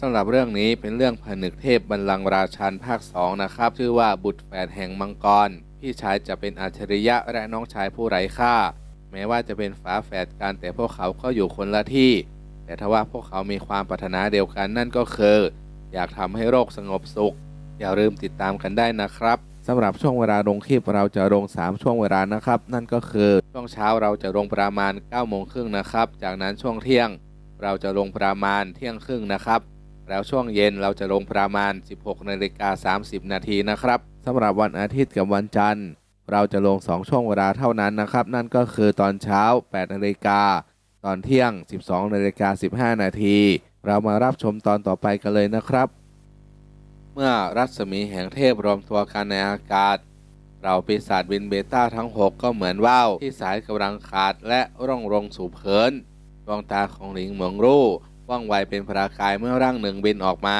สำหรับเรื่องนี้เป็นเรื่องผนึกเทพบัลลังราชันภาค 2 นะครับ ชื่อว่าบุตรแฝดแห่งมังกร พี่ชายจะเป็นอัจฉริยะและน้องชายผู้ไร้ค่า แม้ว่าจะเป็นฝาแฝดกันแต่พวกเขาก็อยู่คนละที่ แต่ทว่าพวกเขามีความปรารถนาเดียวกันนั่นก็คือ อยากทำให้โรคสงบสุข อย่าลืมติดตามกันได้นะครับสำหรับช่วงเวลาลงคลิปเราจะลง 3 ช่วงเวลานะครับ นั่นก็คือช่วงเช้าเราจะลงประมาณ9โมงครึ่งนะครับ จากนั้นช่วงเที่ยง เราจะลงประมาณเที่ยงครึ่งนะครับ แล้วช่วงเย็นเราจะลงประมาณ 16นาฬิกา30 นาทีนะครับสำหรับวันอาทิตย์กับวันจันทร์ เราจะลง 2 ช่วงเวลาเท่านั้นนะครับ นั่นก็คือตอนเช้า 8นาฬิกา ตอนเที่ยง 12นาฬิกา15 นาที เรามารับชมตอนต่อไปกันเลยนะครับ เมื่อรัศมีแห่งเทพรวมตัวกันในอากาศ เราปีศาจบินเบต้าทั้ง 6 ก็เหมือนว่าวที่สายกำลังขาดและร่องลงสู่เผินดวงตาของหลิงเหมืองรู่ ว่องไวเป็นพรากายเมื่อร่างหนึ่งบินออกมา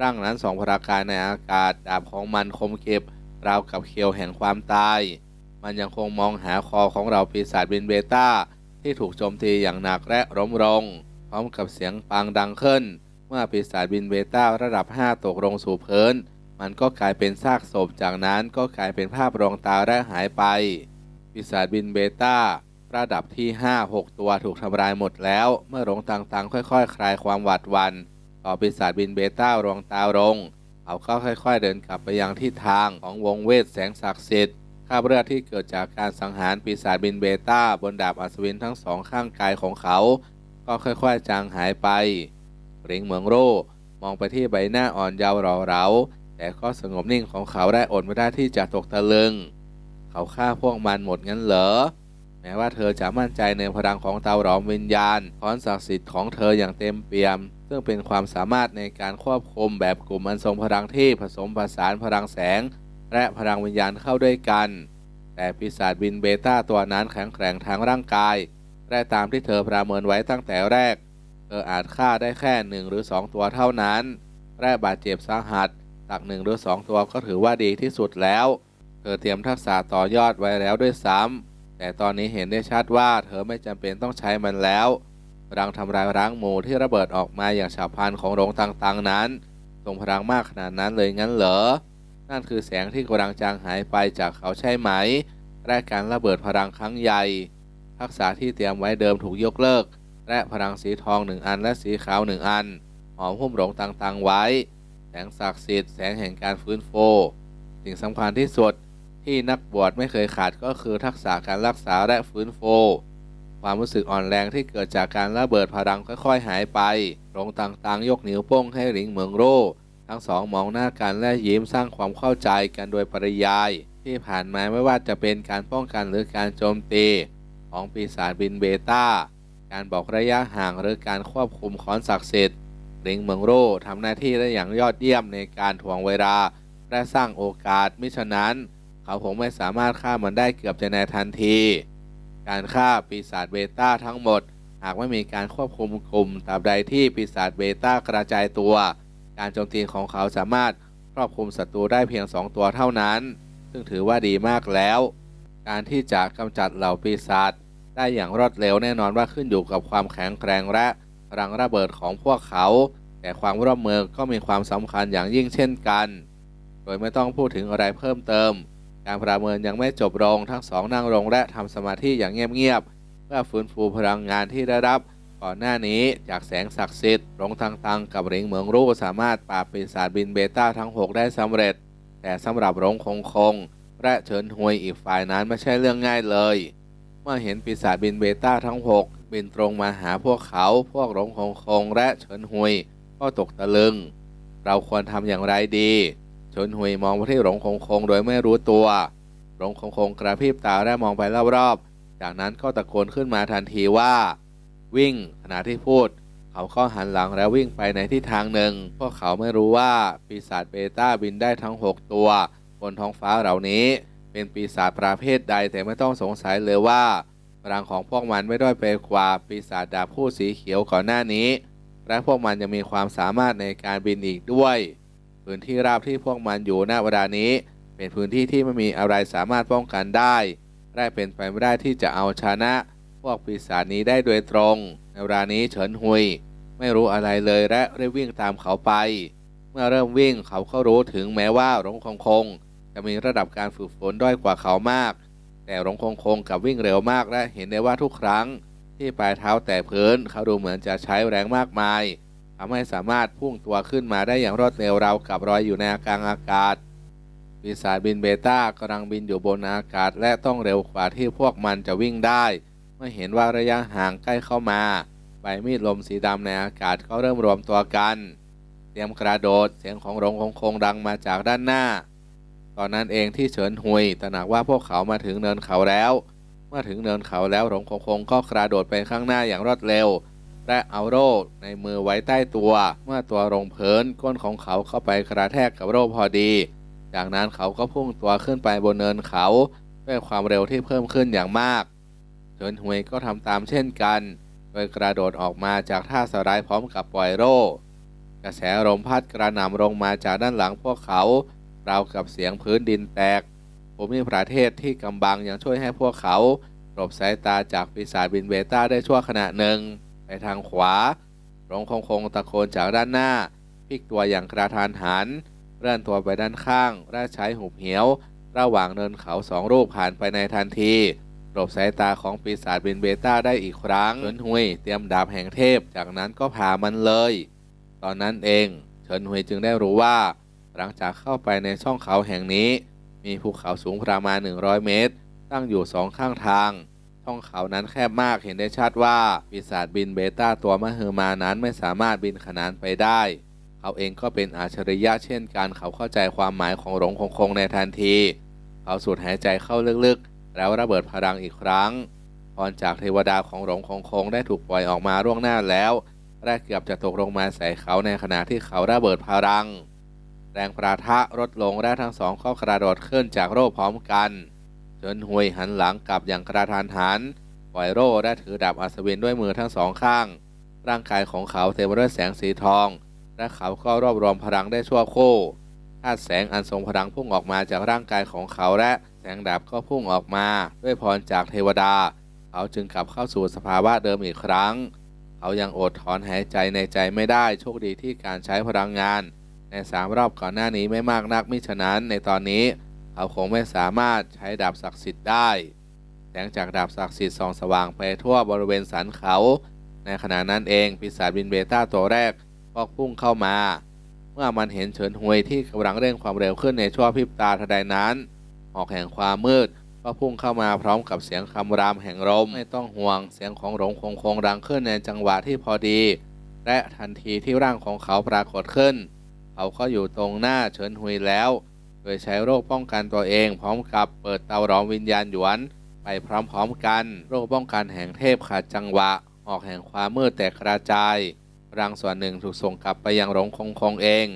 ร่างนั้นสองพรากายในอากาศดาบของมันคมเก็บราวกับเขียวแห่งความตาย มันยังคงมองหาคอของเราปีศาจบินเบต้า ที่ถูกโจมตีอย่างหนักและล้มลงพร้อมกับเสียงปังดังขึ้น เมื่อปีศาจบินเบต้าระดับ 5 ตกลงสู่พื้น มันก็กลายเป็นซากศพจากนั้นก็กลายเป็นภาพรองตาและหายไปปีศาจบินเบต้า ระดับที่ 5 6 ตัวถูกทำลายหมดแล้ว เมื่อหลงต่างๆ ค่อยๆ คลายความหวาดวัน ต่อปีศาจบินเบต้ารองตาลงเขาก็ค่อยๆ เดินกลับไปยังที่ทางของวงเวทแสงศักดิ์สิทธิ์คราบเลือดที่เกิดจากการสังหารปีศาจบินเบต้าบนดาบอัศวินทั้งสองข้างกายของเขา ก็ค่อยๆ จางหายไปหลิงเหมืองโร่มองไปที่ใบหน้าอ่อนเยาว์หล่อเหลาแต่ก็สงบนิ่งของเขาได้อดไม่ได้ที่จะตกตะลึง เขาฆ่าพวกมันหมดงั้นเหรอ ม้ว่าเธอจะมั่นใจในพลังของเตาหลอมวิญญาณพรศักดิ์สิทธิ์ของเธออย่างเต็มเปี่ยม ซึ่งเป็นความสามารถในการควบคุมแบบกลุ่มอันทรงพลังที่ผสมผสานพลังแสง และพลังวิญญาณเข้าด้วยกัน แต่ปีศาจบินเบต้าตัวนั้นแข็งแกร่งทางร่างกายและตามที่เธอประเมินไว้ตั้งแต่แรก เธออาจฆ่าได้แค่หนึ่งหรือสองตัวเท่านั้นและบาดเจ็บสาหัสตักหนึ่งหรือสองตัวก็ถือว่าดีที่สุดแล้ว เธอเตรียมทักษะต่อยอดไว้แล้วด้วยซ้ำ แต่ตอนนี้เห็นได้ชัดว่าเธอไม่จำเป็นต้องใช้มันแล้วพลังทำลายร้างหมูที่ระเบิดออกมาอย่างฉับพลันของโรงต่างๆนั้นทรงพลังมากขนาดนั้นเลยงั้นเหรอ นั่นคือแสงที่กำลังจางหายไปจากเขาใช่ไหมและการระเบิดพลังครั้งใหญ่ ทักษะที่เตรียมไว้เดิมถูกยกเลิก และพลังสีทองหนึ่งอันและสีขาวหนึ่งอันหอมหุ้มหลงต่างๆไว้ แสงศักดิ์สิทธิ์แสงแห่งการฟื้นฟูสิ่งสำคัญที่สุด ที่นักบวชไม่เคยขาดก็คือทักษะการรักษาและฟื้นฟูความรู้สึกอ่อนแรงที่เกิดจากการระเบิดพลังค่อยๆ หายไปหลงต่างๆ ยกนิ้วโป้งให้หลิงเหมืองโร่ทั้งสองมองหน้ากันและยิ้มสร้างความเข้าใจกันโดยปริยาย ที่ผ่านมาไม่ว่าจะเป็นการป้องกันหรือการโจมตี ของปีศาจบินเบต้า การบอกระยะห่างหรือการควบคุมคอนศักดิ์สิทธิ์หลิงเมืองโร่ทำหน้าที่ได้อย่างยอดเยี่ยมในการถ่วงเวลาและสร้างโอกาสมิฉะนั้น เขาคงไม่สามารถฆ่ามันได้เกือบจะในทันที การฆ่าปีศาจเบต้าทั้งหมด หากไม่มีการควบคุมกลุ่มตราบใดที่ปีศาจเบต้ากระจายตัว การโจมตีของเขาสามารถครอบคลุมศัตรูได้เพียง 2 ตัวเท่านั้น ซึ่งถือว่าดีมากแล้ว การที่จะกำจัดเหล่าปีศาจได้อย่างรวดเร็วแน่นอนว่าขึ้นอยู่กับความแข็งแกร่งและพลังระเบิดของพวกเขา แต่ความร่วมมือก็มีความสำคัญอย่างยิ่งเช่นกัน โดยไม่ต้องพูดถึงอะไรเพิ่มเติม การประเมินยังไม่จบลงทั้งสองนั่งลงและทำสมาธิอย่างเงียบๆเพื่อฟื้นฟูพลังงานที่ได้รับ ก่อนหน้านี้จากแสงศักดิ์สิทธิ์หลงทางตังกับหลิงเหมืองรู้สามารถปราบปีศาจบินเบต้าทั้ง 6 ได้สำเร็จ แต่สำหรับหลงคงคง และเฉินฮวยอีกฝ่ายนั้นไม่ใช่เรื่องง่ายเลย เมื่อเห็นปีศาจบินเบต้าทั้ง 6 บินตรงมาหาพวกเขาพวกหลงคงคงและเฉินฮวยก็ตกตะลึง เราควรทำอย่างไรดี เฉินฮวยมองไปที่หลงคงคงโดยไม่รู้ตัวหลงคงคงกระพริบตาและมองไปรอบๆจากนั้นก็ตะโกนขึ้นมาทันทีว่า วิ่งขณะที่พูดเขเขาก็หันหลังแล้ววิ่งไปในทิศทางหนึ่ง พวกเขาไม่รู้ว่าปีศาจเบต้าบินได้ทั้ง 6 ตัว บนท้องฟ้าเหล่านี้ เป็นปีศาจประเภทใดแต่ไม่ต้องสงสัยเลยว่าพลังของพวกมันไม่ด้อยไปกว่าปีศาจดาบผู้สีเขียวก่อนหน้านี้ และพวกมันยังมีความสามารถในการบินอีกด้วย พื้นที่ราบที่พวกมันอยู่ณเวลานี้ เป็นพื้นที่ที่ไม่มีอะไรสามารถป้องกันได้ได้เป็นไปไม่ได้ที่จะเอาชนะ พวกปีศาจนี้ได้โดยตรง ในเวลานี้เฉินหุย ไม่รู้อะไรเลยและได้วิ่งตามเขาไป เมื่อเริ่มวิ่งเขาก็รู้ถึงแม้ว่าหลงคงคง จะมีระดับการฝึกฝนด้อยกว่าเขามาก แต่หลงคงคงกับวิ่งเร็วมากและเห็นได้ว่าทุกครั้ง ที่ปลายเท้าแตะพื้นเขาดูเหมือนจะใช้แรงมากมาย ทำให้สามารถพุ่งตัวขึ้นมาได้อย่างรวดเร็วราวกับลอยอยู่ในอากาศอากาศปีศาจบินเบต้ากำลังบินอยู่บนอากาศและต้องเร็วกว่าที่พวกมันจะวิ่งได้ เมื่อเห็นว่าระยะห่างใกล้เข้ามาใบมีดลมสีดำในอากาศก็เริ่มรวมตัวกัน เตรียมกระโดดเสียงของหลงคงคงดังมาจากด้านหน้า ตอนนั้นเองที่เฉินหุยตระหนักว่าพวกเขามาถึงเนินเขาแล้ว เมื่อถึงเนินเขาแล้วหลงคงคงก็กระโดดไปข้างหน้าอย่างรวดเร็ว และเอาโร่ในมือไว้ใต้ตัว เมื่อตัวลงเพินก้นของเขาเข้าไปกระแทกกับโร่พอดี จากนั้นเขาก็พุ่งตัวขึ้นไปบนเนินเขาด้วยความเร็วที่เพิ่มขึ้นอย่างมากเฉินหวยก็ทำตามเช่นกัน โดยกระโดดออกมาจากท่าสไลด์พร้อมกับปล่อยโร่กระแสลมพัดกระหน่ำลงมาจากด้านหลังพวกเขาราวกับเสียงพื้นดินแตกภูมิประเทศที่กำบังยังช่วยให้พวกเขาหลบสายตาจากปีศาจบินเบต้าได้ชั่วขณะหนึ่ง ไปทางขวาหลงคงคงตะโกนจากด้านหน้าพลิกตัวอย่างกระทานหันเลื่อนตัวไปด้านข้างและใช้หุบเหวระหว่างเนินเขาสองรูปผ่านไปในทันทีหลบสายตาของปีศาจบินเบต้าได้อีกครั้งเฉินหุยเตรียมดาบแห่งเทพ จากนั้นก็ผ่ามันเลย ตอนนั้นเองเฉินหุยจึงได้รู้ว่า หลังจากเข้าไปในช่องเขาแห่งนี้ มีภูเขาสูงประมาณ 100 เมตร ตั้งอยู่สองข้างทาง ช่องเขานั้นแคบมากเห็นได้ชัดว่าปีศาจบินเบต้าตัวมหึมานั้นไม่สามารถบินขนานไปได้ เขาเองก็เป็นอาชริยะเช่นกันเขาเข้าใจความหมายของหลงคงคงในทันที เขาสูดหายใจเข้าลึกๆ แล้วระเบิดพลังอีกครั้งพรจากเทวดาของหลงคงคงได้ถูกปล่อยออกมาล่วงหน้าแล้วและเกือบจะตกลงมาใส่เขาในขณะที่เขาระเบิดพลัง แรงประทะลดลงและทั้งสองก็กระโดดขึ้นจากโร่พร้อมกัน ฉินหวยหันหลังกลับอย่างกระทันหันปล่อยโร่และถือดาบอัศวินด้วยมือทั้งสองข้าง ร่างกายของเขาเต็มไปด้วยแสงสีทอง และเขาก็รวบรวมพลังได้ชั่วครู่ธาตุแสงอันทรงพลังพุ่งออกมาจากร่างกายของเขาและแสงดาบก็พุ่งออกมา ด้วยพรจากเทวดา เขาจึงกลับเข้าสู่สภาวะเดิมอีกครั้ง เขายังอดถอนหายใจในใจไม่ได้โชคดีที่การใช้พลังงาน ในสามรอบก่อนหน้านี้ไม่มากนักมิฉะนั้นในตอนนี้ เขาคงไม่สามารถใช้ดาบศักดิ์สิทธิ์ได้ แสงจากดาบศักดิ์สิทธิ์ส่องสว่างไปทั่วบริเวณสันเขา ในขณะนั้นเองปีศาจบินเบต้าตัวแรกก็พุ่งเข้ามา เมื่อมันเห็นเฉินหวยที่กำลังเร่งความเร็วขึ้นในชั่วพริบตาทันใดนั้น ออกแห่งความมืดก็พุ่งเข้ามาพร้อมกับเสียงคำรามแห่งลมไม่ต้องห่วงเสียงของหลงคงคงดังขึ้นในจังหวะที่พอดี และทันทีที่ร่างของเขาปรากฏขึ้น เขาก็อยู่ตรงหน้าเฉินหุยแล้ว ดยใช้โรคป้องกันตัวเอง พร้อมกับเปิดเตาหลอมวิญญาณหยวน ไปพร้อมๆกัน โรคป้องกันแห่งเทพขาดจังหวะ ออกแห่งความมืดแตกกระจายพลังส่วนหนึ่งถูกส่งกลับไปยังหลงคงคงเอง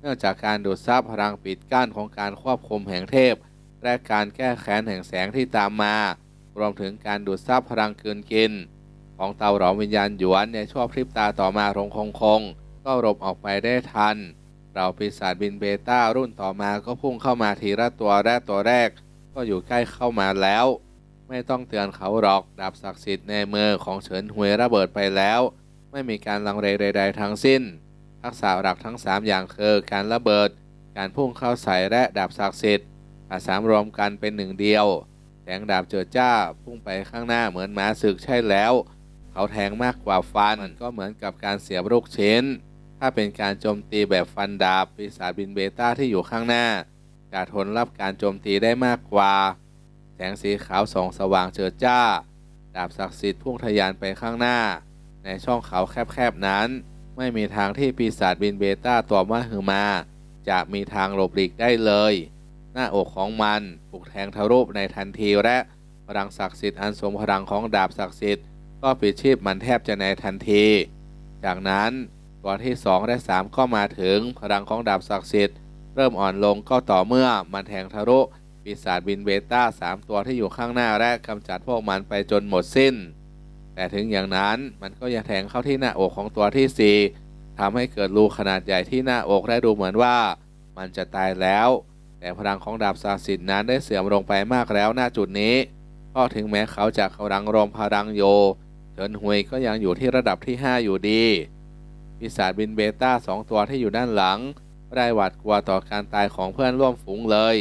เนื่องจากการดูดซับพลังปิดกั้นของการควบคุมแห่งเทพ และการแก้แค้นแห่งแสงที่ตามมา รวมถึงการดูดซับพลังคืนกิน ของเตาหลอมวิญญาณหยวนในช่วงพริบตาต่อมาหลงคงคง ก็หลบออกไปได้ทัน เราปีศาจบินเบต้ารุ่นต่อมาก็พุ่งเข้ามาทีละตัวแรกตัวแรก ก็อยู่ใกล้เข้ามาแล้ว ไม่ต้องเตือนเขาหรอกดาบศักดิ์สิทธิ์ในมือของเฉินหวยระเบิดไปแล้ว ไม่มีการลังเลใดๆทั้งสิ้น ทักษะหลักทั้ง 3 อย่างคือการระเบิด การพุ่งเข้าใส่และดาบศักดิ์สิทธิ์อาสามรวมกันเป็นหนึ่งเดียวแสงดาบเจิดจ้าพุ่งไปข้างหน้าเหมือนม้าศึกใช่แล้ว เขาแทงมากกว่าฟันมันก็เหมือนกับการเสียบลูกชิ้น ถ้าเป็นการโจมตีแบบฟันดาบปีศาจบินเบต้าที่อยู่ข้างหน้า จะทนรับการโจมตีได้มากกว่า แสงสีขาวส่องสว่างเจิดจ้า ดาบศักดิ์สิทธิ์พุ่งทะยานไปข้างหน้า ในช่องเขาแคบๆนั้น ไม่มีทางที่ปีศาจบินเบต้าตัวมหึมา จะมีทางหลบหลีกได้เลย หน้าอกของมันถูกแทงทะลุในทันทีและพลังศักดิ์สิทธิ์อันทรงพลังของดาบศักดิ์สิทธิ์ก็ปิดชีพมันแทบจะในทันที จากนั้น ตัวที่ 2 และ 3 ก็มาถึง พลังของดาบศักดิ์สิทธิ์ เริ่มอ่อนลงก็ต่อเมื่อมันแทงทะลุปีศาจบินเบต้าสามตัวที่อยู่ข้างหน้าและกำจัดพวกมันไปจนหมดสิ้น แต่ถึงอย่างนั้นมันก็ยังแทงเข้าที่หน้าอกของตัวที่ 4ทำให้เกิดรูขนาดใหญ่ที่หน้าอกและดูเหมือนว่า มันจะตายแล้ว แต่พลังของดาบศักดิ์สิทธิ์นั้นได้เสื่อมลงไปมากแล้วหน้าจุดนี้ก็ถึงแม้เขาจะกำลังรวมพลังโยเฉินฮวยก็ยังอยู่ที่ระดับที่ 5 อยู่ดี ปีศาจบินเบต้าสองตัวที่อยู่ด้านหลังไม่ได้หวาดกลัวต่อการตายของเพื่อนร่วมฝูงเลย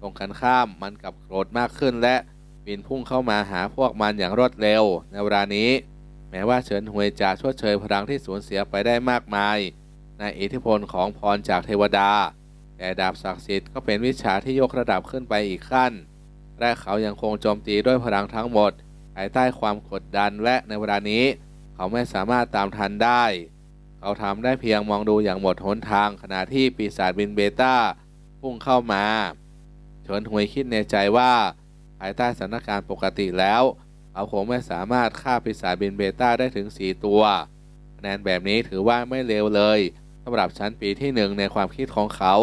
ตรงกันข้ามมันกลับโกรธมากขึ้นและบินพุ่งเข้ามาหาพวกมันอย่างรวดเร็ว ในเวลานี้ แม้ว่าเฉินฮวยจะชดเชยพลังที่สูญเสียไปได้มากมาย ในอิทธิพลของพรจากเทวดา แต่ดาบศักดิ์สิทธิ์ก็เป็นวิชาที่ยกระดับขึ้นไปอีกขั้นและเขายังคงโจมตีด้วยพลังทั้งหมดภายใต้ความกดดันและในเวลานี้ เขาไม่สามารถตามทันได้ เขาทำได้เพียงมองดูอย่างหมดหนทางขณะที่ปีศาจบินเบต้าพุ่งเข้ามาเฉินหวยคิดในใจว่าภายใต้สถานการณ์ปกติแล้วเขาคงไม่สามารถฆ่าปีศาจบินเบต้าได้ถึง 4 ตัวคะแนนแบบนี้ถือว่าไม่เลวเลยสำหรับชั้นปีที่หนึ่งในความคิดของเขา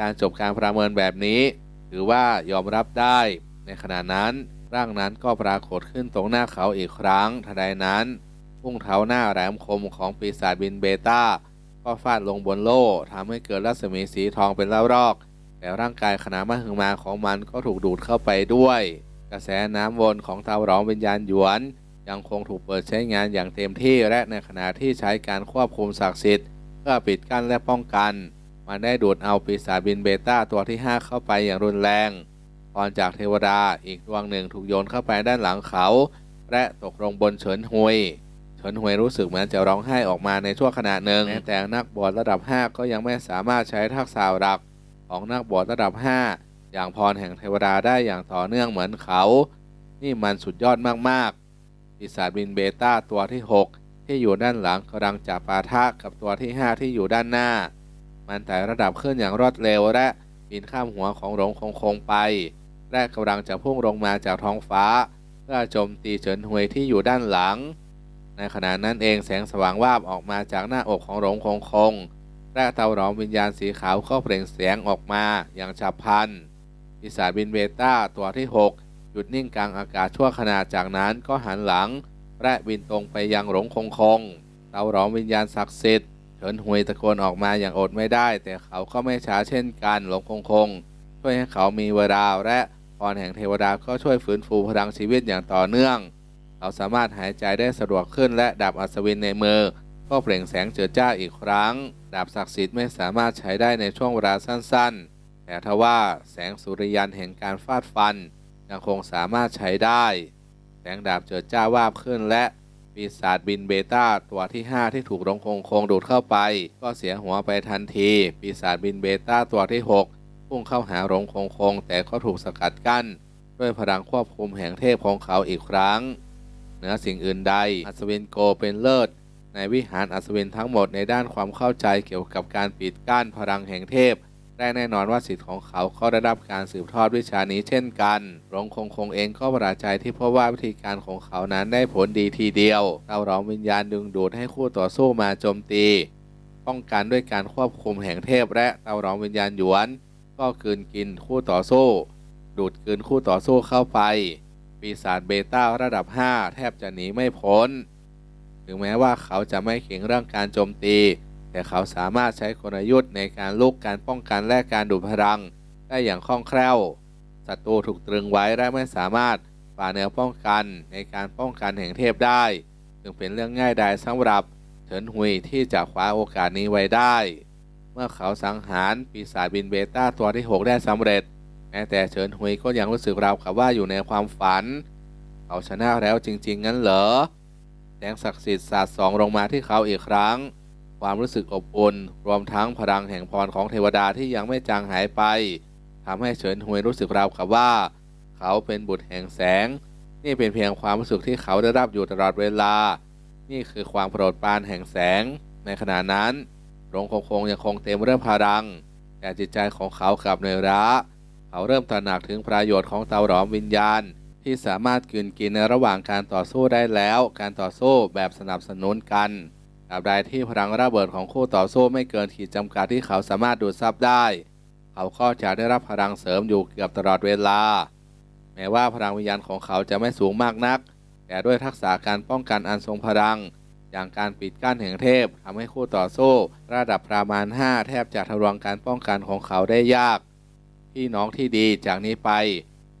การจบการประเมินแบบนี้ ถือว่ายอมรับได้ ในขณะนั้นร่างนั้นก็ปรากฏขึ้นตรงหน้าเขาอีกครั้งทันใดนั้น พุ่งเท้าหน้าแหลมคมของปีศาจบินเบต้าก็ฟาดลงบนโล่ทำให้เกิดรัศมีสีทองเป็นละรอกแต่ร่างกายขนาดมหึมาของมันก็ถูกดูดเข้าไปด้วย กระแสน้ำวนของเตาหลอมวิญญาณหยวน ยังคงถูกเปิดใช้งานอย่างเต็มที่และในขณะที่ใช้การควบคุมศักดิ์สิทธิ์เพื่อปิดกั้นและป้องกัน มันได้ดูดเอาปีศาจบินเบต้าตัวที่ 5 เข้าไปอย่างรุนแรงพรจากเทวดาอีกดวงหนึ่งถูกโยนเข้าไปด้านหลังเขา และตกลงบนเฉินฮวย เฉินฮวยรู้สึกเหมือนจะร้องไห้ออกมาในช่วงขณะหนึ่งแม้แต่นักบวชระดับ 5 ก็ยังไม่สามารถใช้ทักษะหลักของนักบวชระดับ 5 อย่างพรแห่งเทวดาได้อย่างต่อเนื่องเหมือนเขา นี่มันสุดยอดมากๆปีศาจบินเบต้าตัวที่ 6 ที่อยู่ด้านหลังกำลังจับปาทะกับตัวที่ 5 ที่อยู่ด้านหน้า มันไต่ระดับขึ้นอย่างรวดเร็วและบินข้ามหัวของหลงคงคงไป และกำลังจะพุ่งลงมาจากท้องฟ้า เพื่อโจมตีเฉินฮวยที่อยู่ด้านหลัง ในขณะนั้นเองแสงสว่างวาบออกมาจากหน้าอกของหลงคงคงและเตาหลอมวิญญาณสีขาวก็เปล่งเสียงออกมาอย่างฉับพลันปีศาจบินเบต้าตัวที่ 6 หยุดนิ่งกลางอากาศชั่วขณะจากนั้นก็หันหลัง และบินตรงไปยังหลงคงคงเตาหลอมวิญญาณศักดิ์สิทธิ์เฉินฮวยตะโกนออกมาอย่างอดไม่ได้ แต่เขาก็ไม่ช้าเช่นกันหลงคงคง ช่วยให้เขามีเวลาและพรแห่งเทวดาก็ช่วยฟื้นฟูพลังชีวิตอย่างต่อเนื่อง เขาสามารถหายใจได้สะดวกขึ้นและดาบอัศวินในมือก็เปล่งแสงเจิดจ้าอีกครั้ง ดาบศักดิ์สิทธิ์ไม่สามารถใช้ได้ในช่วงเวลาสั้นๆ แต่ทว่าแสงสุริยันแห่งการฟาดฟัน ยังคงสามารถใช้ได้ แสงดาบเจิดจ้าวาบขึ้นและปีศาจบินเบต้าตัวที่ 5 ที่ถูกลงคงคงดูดเข้าไป ก็เสียหัวไปทันที ปีศาจบินเบต้าตัวที่ 6 พุ่งเข้าหาหลงคงคง แต่ก็ถูกสกัดกั้น ด้วยพลังควบคุมแห่งเทพของเขาอีกครั้ง เหนือสิ่งอื่นใด อัศวินโกเป็นเลิศ ในวิหารอัศวินทั้งหมดในด้านความเข้าใจเกี่ยวกับการปิดกั้นพลังแห่งเทพและแน่นอนว่าสิทธิ์ของเขาก็ได้รับการสืบทอดวิชานี้เช่นกัน หลงคงคงเองก็ประหลาดใจที่พบว่าวิธีการของเขานั้นได้ผลดีทีเดียวเต้าร้องวิญญาณดึงดูดให้คู่ต่อสู้มาโจมตี ป้องกันด้วยการควบคุมแห่งเทพและเตาร้องวิญญาณหยวน ก็กืนกินคู่ต่อสู้ ดูดกืนคู่ต่อสู้เข้าไป ปีศาจเบต้าระดับ 5 แทบจะหนีไม่พ้น ถึงแม้ว่าเขาจะไม่เก่งเรื่องการโจมตี แต่เขาสามารถใช้กลยุทธ์ในการลุกการป้องกันและการดูดพลัง ได้อย่างคล่องแคล่ว ศัตรูถูกตรึงไว้และไม่สามารถฝ่าแนวป้องกันในการป้องกันแห่งเทพได้ จึงเป็นเรื่องง่ายดายสำหรับเฉินหุยที่จะคว้าโอกาสนี้ไว้ได้ เมื่อเขาสังหารปีศาจบินเบต้าตัวที่ 6 ได้สำเร็จ ม้แต่เฉินหุยก็ยังรู้สึกราวกับว่าอยู่ในความฝัน เขาชนะแล้วจริง ๆ งั้นเหรอแสงศักดิ์สิทธิ์สาดส่องลงมาที่เขาอีกครั้ง ความรู้สึกอบอุ่นรวมทั้งพลังแห่งพรของเทวดาที่ยังไม่จางหายไปทำให้เฉินฮวยรู้สึกราวกับว่า เขาเป็นบุตรแห่งแสง นี่เป็นเพียงความรู้สึกที่เขาได้รับอยู่ตลอดเวลา นี่คือความโปรดปรานแห่งแสง ในขณะนั้นหลงคงคงยังคงเต็มเรื่องพลัง แต่จิตใจของเขากลับเหนื่อยล้า เขาเริ่มตระหนักถึงประโยชน์ของเตาหลอมวิญญาณ ที่สามารถกลืนกินในระหว่างการต่อสู้ได้แล้ว การต่อสู้แบบสนับสนุนกันดราบใดที่พลังระเบิดของคู่ต่อสู้ไม่เกินขีดจำกัดที่เขาสามารถดูดซับได้ เขาก็จะได้รับพลังเสริมอยู่เกือบตลอดเวลา แม้ว่าพลังวิญญาณของเขาจะไม่สูงมากนัก แต่ด้วยทักษะการป้องกันอันทรงพลัง อย่างการปิดกั้นแห่งเทพทำให้คู่ต่อสู้ ระดับประมาณ 5 แทบจะทะลวงการป้องกันของเขาได้ยาก พี่น้องที่ดีจากนี้ไป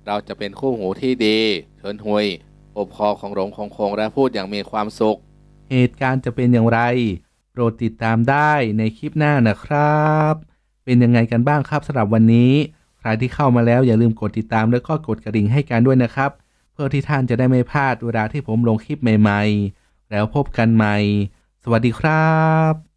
เราจะเป็นคู่หูที่ดีเทินหุยอบคอของหลงคงคงและพูดอย่างมีความสุข เหตุการณ์จะเป็นอย่างไร โปรดติดตามได้ในคลิปหน้านะครับ เป็นยังไงกันบ้างครับสำหรับวันนี้ ใครที่เข้ามาแล้วอย่าลืมกดติดตามแล้วก็กดกระดิ่งให้กันด้วยนะครับ เพื่อที่ท่านจะได้ไม่พลาดเวลาที่ผมลงคลิปใหม่ ๆ แล้วพบกันใหม่ สวัสดีครับ